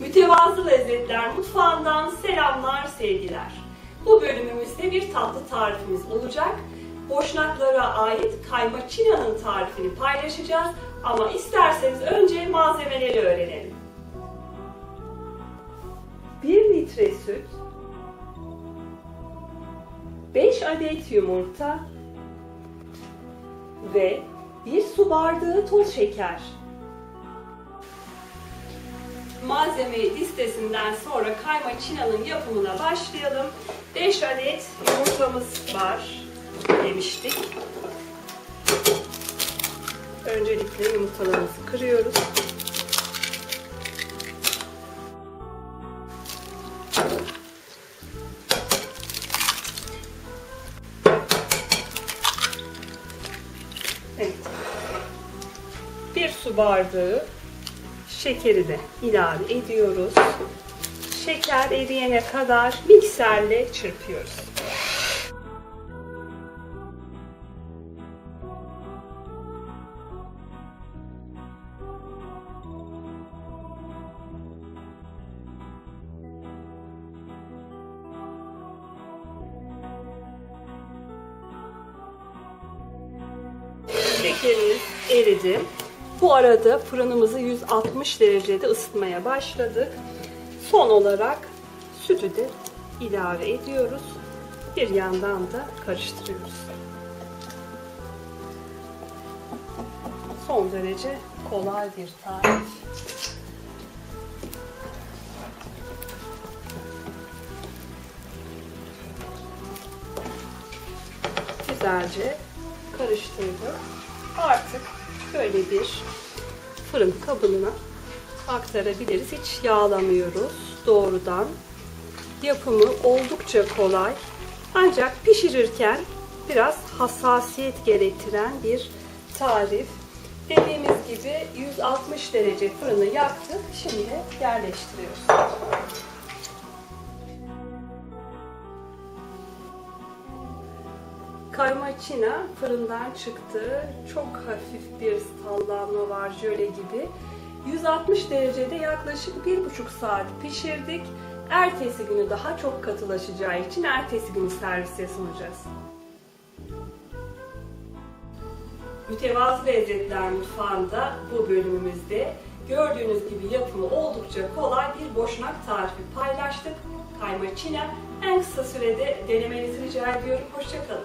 Mütevazı Lezzetler Mutfağı'ndan selamlar, sevgiler. Bu bölümümüzde bir tatlı tarifimiz olacak. Boşnaklara ait kaymaçina'nın tarifini paylaşacağız. Ama isterseniz önce malzemeleri öğrenelim. 1 litre süt, 5 adet yumurta ve 1 su bardağı toz şeker. Malzeme listesinden sonra kayma çinanın yapımına başlayalım. 5 adet yumurtamız var demiştik. Öncelikle yumurtalarımızı kırıyoruz. Evet. Bir su bardağı şekeri de ilave ediyoruz. Şeker eriyene kadar mikserle çırpıyoruz. Şekerimiz eridi. Bu arada fırınımızı 160 derecede ısıtmaya başladık. Son olarak sütü de ilave ediyoruz. Bir yandan da karıştırıyoruz. Son derece kolay bir tarif. Güzelce karıştırdık. Artık şöyle bir fırın kabına aktarabiliriz. Hiç yağlamıyoruz doğrudan. Yapımı oldukça kolay. Ancak pişirirken biraz hassasiyet gerektiren bir tarif. Dediğimiz gibi 160 derece fırını yaktık. Şimdi yerleştiriyoruz. Kaymaçina fırından çıktı. Çok hafif bir sallanma var jöle gibi. 160 derecede yaklaşık 1,5 saat pişirdik. Ertesi günü daha çok katılaşacağı için ertesi günü servise sunacağız. Mütevazı Lezzetler Mutfağı'nda bu bölümümüzde gördüğünüz gibi yapımı oldukça kolay bir boşnak tarifi paylaştık. Kaymaçina en kısa sürede denemenizi rica ediyorum. Hoşçakalın.